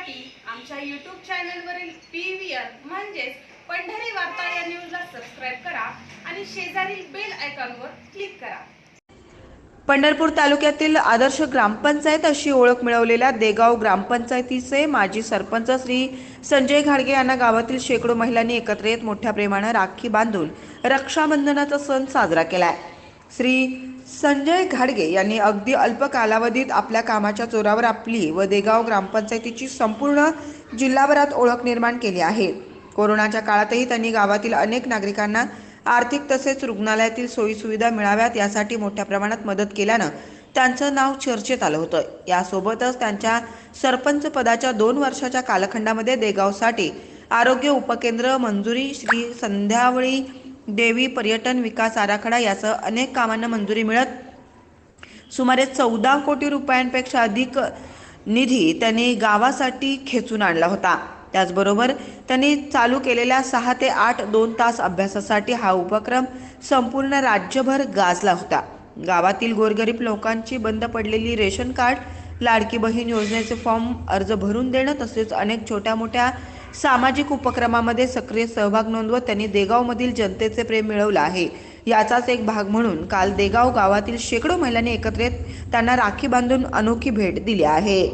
पाहण्यासाठी आमच्या यूट्यूब चॅनलवरील पी व्ही आर म्हणजेच पंढरी वार्ता या न्यूजला सबस्क्राईब करा आणि शेजारील बेल आयकॉनवर क्लिक करा. पंढरपूर तालुक्यातील आदर्श ग्रामपंचायत अशी ओळख मिळवलेल्या देगाव ग्रामपंचायतीचे माजी सरपंच श्री संजय घाडगे यांना गावातील शेकडो महिलांनी एकत्र येत मोठ्या प्रेमानं राखी बांधून रक्षाबंधनाचा सण साजरा केला आहे श्री संजय घाडगे यांनी अगदी अल्प कालावधीत आपल्या कामाच्या जोरावर आपली व देगाव ग्रामपंचायतीची संपूर्ण जिल्हाभरात ओळख निर्माण केली आहे. कोरोनाच्या काळातही त्यांनी गावातील अनेक नागरिकांना आर्थिक तसेच रुग्णालयातील सोयीसुविधा मिळाव्यात यासाठी मोठ्या प्रमाणात मदत केल्यानं त्यांचं नाव चर्चेत आलं होतं. यासोबतच त्यांच्या सरपंच पदाच्या दोन वर्षाच्या कालखंडामध्ये देगावसाठी आरोग्य उपकेंद्र मंजुरी श्री संध्यावळी देवी पर्यटन विकास आराखडा यासह अनेक कामांना मंजुरी मिळत सुमारे चौदा कोटी रुपयांपेक्षा अधिक निधी त्यांनी गावासाठी खेचून आणला होता. त्याचबरोबर त्यांनी चालू केलेल्या सहा ते आठ दोन तास अभ्यासासाठी हा उपक्रम संपूर्ण राज्यभर गाजला होता. गावातील गोरगरीब लोकांची बंद पडलेली रेशन कार्ड लाडकी बहीण योजनेचे फॉर्म अर्ज भरून देणं तसेच अनेक छोट्या मोठ्या सामाजिक उपक्रमामध्ये सक्रिय सहभाग नोंदवत त्यांनी देगावमधील जनतेचे प्रेम मिळवलं आहे. याचाच एक भाग म्हणून काल देगाव गावातील शेकडो महिलांनी एकत्रित त्यांना राखी बांधून अनोखी भेट दिली आहे.